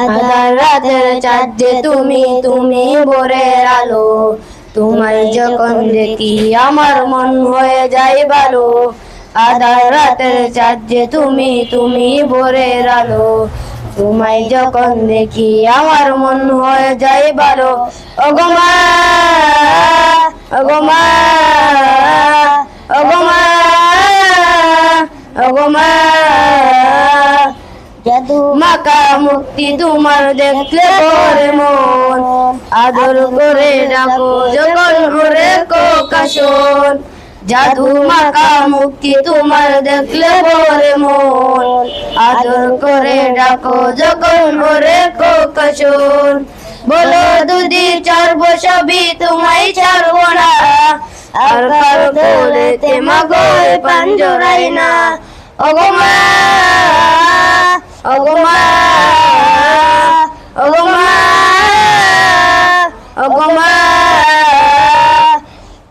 আধার রাতের চাঁদ তুমি তুমি ভোরের আলো। তোমায় যখন দেখি আমার মন হয়ে যায় ভালো। আধার রাতের চাঁদ তুমি তুমি ভোরের আলো। তোমায় যখন দেখি আমার মন হয়ে যায় ভালো। অগমা অগমা অগমা অগমা মাকা মুক্তি তোমার দেখলে পরে মন। আদর করে ডাকো যখন ভরে কোকাশন জাদু মাকা মুক্তি তোমার দেখলে পরে মন। আদর করে ডাকো যখন ভরে কোকাশন বলো দুদি চারবো সবই তোমায় ছাড়বো না। আর কারও বলেতে মাগো পাঞ্জরাই না। অগমা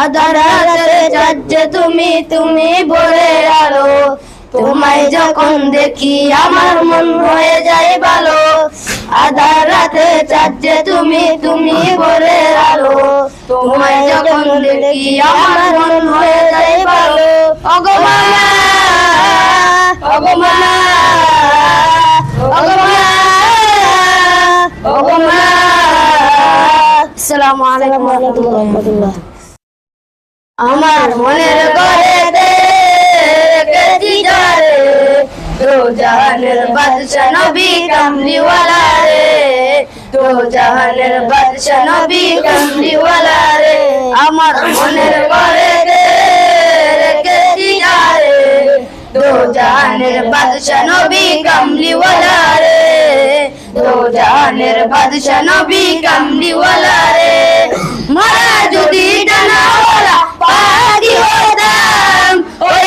আধার আধারে যাচ্ছে তুমি তুমি বলে আলো। তোমায় যখন দেখি আমার মন হয়ে যায় ভালো। আধার রাতে চাচ্ছে তুমি তুমি বলে আলো। তোমায় যখন দেখি আমার মন হয়ে যায় ভালো। আলাইকুম আমার মনের ঘরে রেখেছি যারে জাহানের বাদশা নবী কামলিওয়ালা রে তো জাহানের বাদশা নবী কামলিওয়ালা রে আমার মনের ঘরে রেখেছি যারে তো জাহানের বাদশা নবী কামলিওয়ালা রে তো জাহানের বাদশা নবী কামলিওয়ালা রে মারা যদি ডানাওয়ালা পাখি হতাম ওই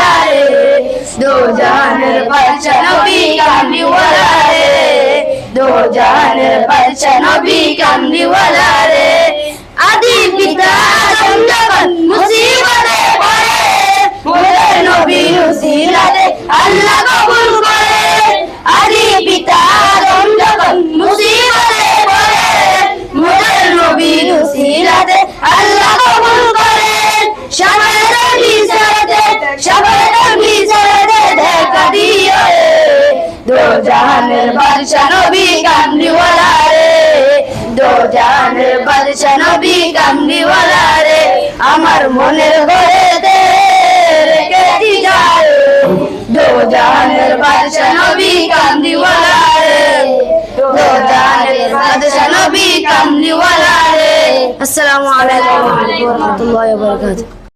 দে রেখেছি যারে দো জাহানের বাদশা নবী কামলিওয়ালা রে দো জাহানের বাদশা নবী কামলিওয়ালা রে জাহানের বাদশা নবী কামলিওয়ালা রে। দো জাহানের বাদশা নবী কামলিওয়ালা রে। আমার মনের ঘরে দে রেখেছি যারে দো জাহানের বাদশা নবী কামলিওয়ালা রে। দো জাহানের বাদশা নবী কামলিওয়ালা রে। আসসালামু আলাইকুম। ওয়া রাহমাতুল্লাহি ওয়া বারাকাতুহু।